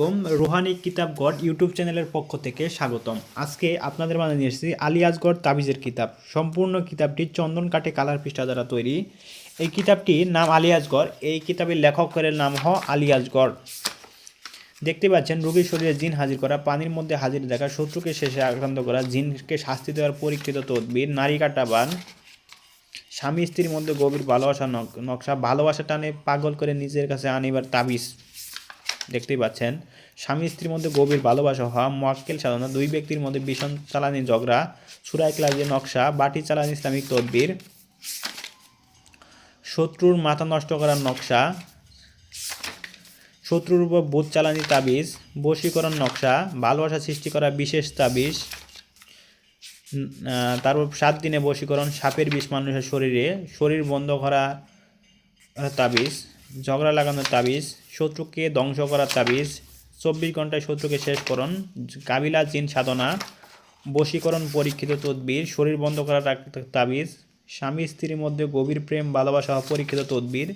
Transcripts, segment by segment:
কম রোহানি কিতাবগড় YouTube চ্যানেলের পক্ষ থেকে স্বাগতম। আজকে আপনাদের মাঝে নিয়ে এসেছি আলিয়াজগড় তাবিজের কিতাব। সম্পূর্ণ কিতাবটি চন্দন কাঠে কালার পৃষ্ঠা দ্বারা তৈরি। এই কিতাবটির নাম আলিয়াজগড় এই কিতাবের লেখকের নাম হ আলিয়াজগড় দেখতে পাচ্ছেন, রোগীর শরীরে জিন হাজির করা, পানির মধ্যে হাজির দেখা শত্রুকে শেষে আক্রান্ত করা, জিনকে শাস্তি দেওয়ার পরীক্ষিত তদবির, নারী কাটাবান, স্বামী স্ত্রীর মধ্যে গভীর ভালোবাসা নকশা, ভালোবাসা টানে পাগল করে নিজের কাছে আনিবার তাবিজ। দেখতেই পাচ্ছেন। স্বামী স্ত্রীর মধ্যে গভীর ভালোবাসা হওয়া মোয়াক্কেল সাধনা দুই ব্যক্তির মধ্যে ভীষণ চালানি, ঝগড়া সুরাই ক্লাবের নকশা, বাটি চালানি, ইসলামিক তদবির, শত্রুর মাথা নষ্ট করার নকশা, শত্রুর উপর বোধ চালানি তাবিজ, বশীকরণ নকশা, ভালোবাসা সৃষ্টি করা বিশেষ তাবিজ তারপর সাত দিনে বশীকরণ, সাপের বিষ মানুষের শরীরে, শরীর বন্ধ করা তাবিজ ঝগড়া লাগানোর তাবিজ, শত্রুকে ধ্বংস করার তাবিজ, চব্বিশ ঘন্টায় শত্রুকে শেষ করণ কাবিলা জিন সাধনা, বশীকরণ পরীক্ষিত তদবির, শরীর বন্ধ করার তাবিজ, স্বামী স্ত্রীর মধ্যে গভীর প্রেম, ভালোবাসা পরীক্ষিত তদবির,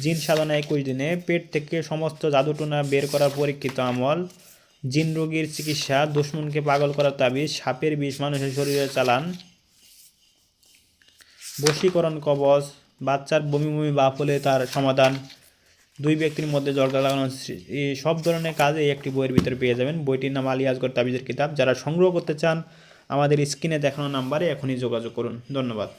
জিন সাধনা একুশ দিনে, পেট থেকে সমস্ত জাদুটোনা বের করার পরীক্ষিত আমল, জিন রোগীর চিকিৎসা, দুশ্মনকে পাগল করার তাবিজ, সাপের বিষ মানুষের শরীরে চালান, বশীকরণ কবচ, বাচ্চার বমি বমি হলে তার সমাধান দুই ব্যক্তির মধ্যে জর্গা লাগানো সব ধরনের কাজে এই একটি বইয়ের ভিতরে পেয়ে যাবেন। বইটির নাম আলী আজগর তাবিজের কিতাব। যারা সংগ্রহ করতে চান, আমাদের স্ক্রিনে দেখানো নাম্বারে এখনই যোগাযোগ করুন। ধন্যবাদ।